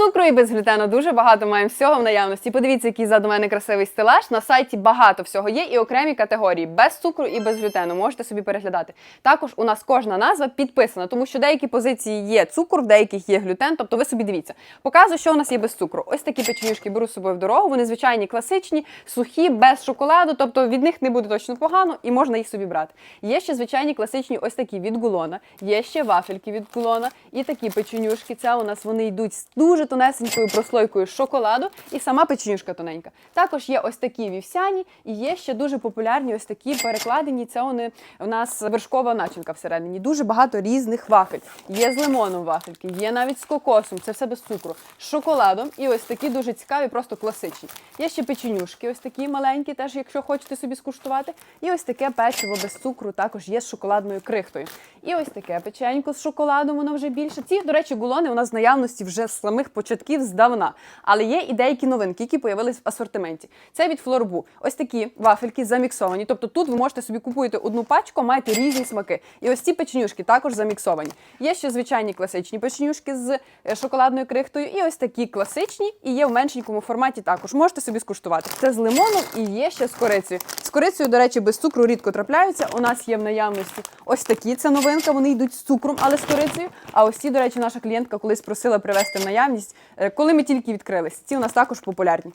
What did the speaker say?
цукру і без глютену дуже багато маємо всього в наявності. Подивіться, який ззаду мене красивий стелаж. На сайті багато всього є і окремі категорії без цукру і без глютену. Можете собі переглядати. Також у нас кожна назва підписана, тому що деякі позиції є цукор, в деяких є глютен. Тобто ви собі дивіться. Показую, що у нас є без цукру. Ось такі печенюшки беру з собою в дорогу. Вони звичайні, класичні, сухі, без шоколаду. Тобто від них не буде точно погано і можна їх собі брати. Є ще звичайні класичні, ось такі від гулона. Є ще вафельки від гулона і такі печенюшки. Це у нас вони йдуть дуже тонесенькою прослойкою шоколаду, і сама печенюшка тоненька. Також є ось такі вівсяні, і є ще дуже популярні ось такі перекладені. Це вони у нас вершкова начинка всередині. Дуже багато різних вафель. Є з лимоном вафельки, є навіть з кокосом, це все без цукру, з шоколадом. І ось такі дуже цікаві, просто класичні. Є ще печенюшки, ось такі маленькі, теж якщо хочете собі скуштувати. І ось таке печиво без цукру, також є з шоколадною крихтою. І ось таке печенько з шоколадом, воно вже більше. Ці, до речі, гулони у нас в наявності вже з самих початків здавна. Але є і деякі новинки, які появились в асортименті. Це від флорбу. Ось такі вафельки заміксовані. Тобто тут ви можете собі купуєте одну пачку, маєте різні смаки. І ось ці печенюшки також заміксовані. Є ще звичайні класичні печенюшки з е, шоколадною крихтою, і ось такі класичні, і є в меншенькому форматі також. Можете собі скуштувати. Це з лимоном і є ще з корицею. З корицею, до речі, без цукру рідко трапляються. У нас є в наявності ось такі. Це новинка. Вони йдуть з цукром, але з корицею. А ось ці, до речі, наша клієнтка колись просила привезти в наявність, е, коли ми тільки відкрились. Ці у нас також популярні.